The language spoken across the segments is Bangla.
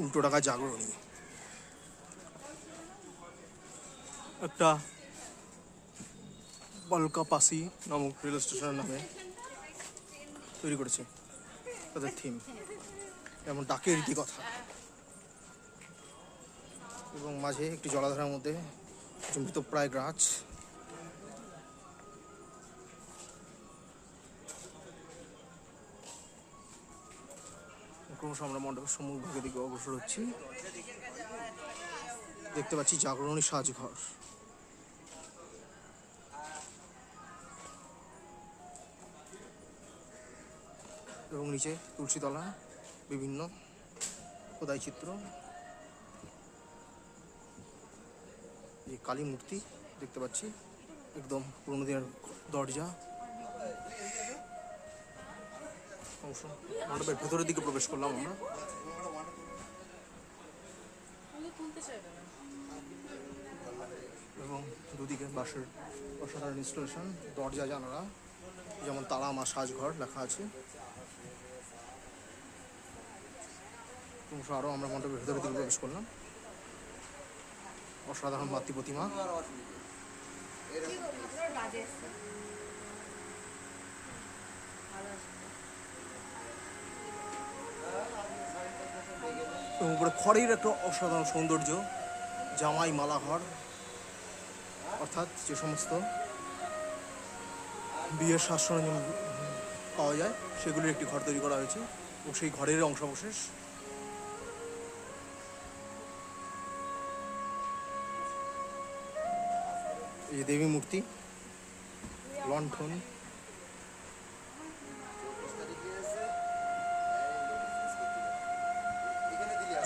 উল্টো টাকা জাগরণী। একটা বলকাপাসি নামক রেল স্টেশনের নামে তৈরি করেছে। তাদের থিম যেমন ডাকের কথা এবং মাঝে একটি জলাধারের মধ্যে কিছু মৃতপ্রায় গাছ। ক্রমশ আমরা মণ্ডপের সম্মুখভাগের দিকে অগ্রসর হচ্ছি। দেখতে পাচ্ছি জাগরণী সাজঘর। এবং নিচে তুলসীতলা, বিভিন্ন খোদাই চিত্র এই কালী মূর্তি দেখতে পাচ্ছি, একদম পুরোনো দিনের দরজা। মণ্ডপের ভেতরের দিকে প্রবেশ করলাম আমরা। এবং দুদিকে বাসের অসাধারণ ইনস্টলেশন দরজা জানালা যেমন তালা মা সাজঘর লেখা আছে। ক্রমশ আরও আমরা মণ্ডপের ভেতরের দিকে প্রবেশ করলাম। অসাধারণ মাতৃ প্রতিমা। এবং উপরে খড়ের একটা অসাধারণ সৌন্দর্য, জামাই মালাঘর, অর্থাৎ যে সমস্ত বিয়ের সরঞ্জাম পাওয়া যায়, সেগুলির একটি ঘর তৈরি করা হয়েছে এবং সেই ঘরের অংশাবশেষ এই দেবী মূর্তি লণ্ঠন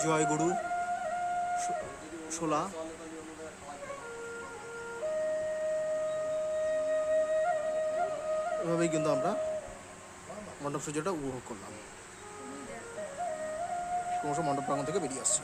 জয় গুরু। শোলা এভাবেই কিন্তু আমরা মণ্ডপ সূর্যটা উপভোগ করলাম। ক্রমশ মণ্ডপ প্রাঙ্গণ থেকে বেরিয়ে আসছি।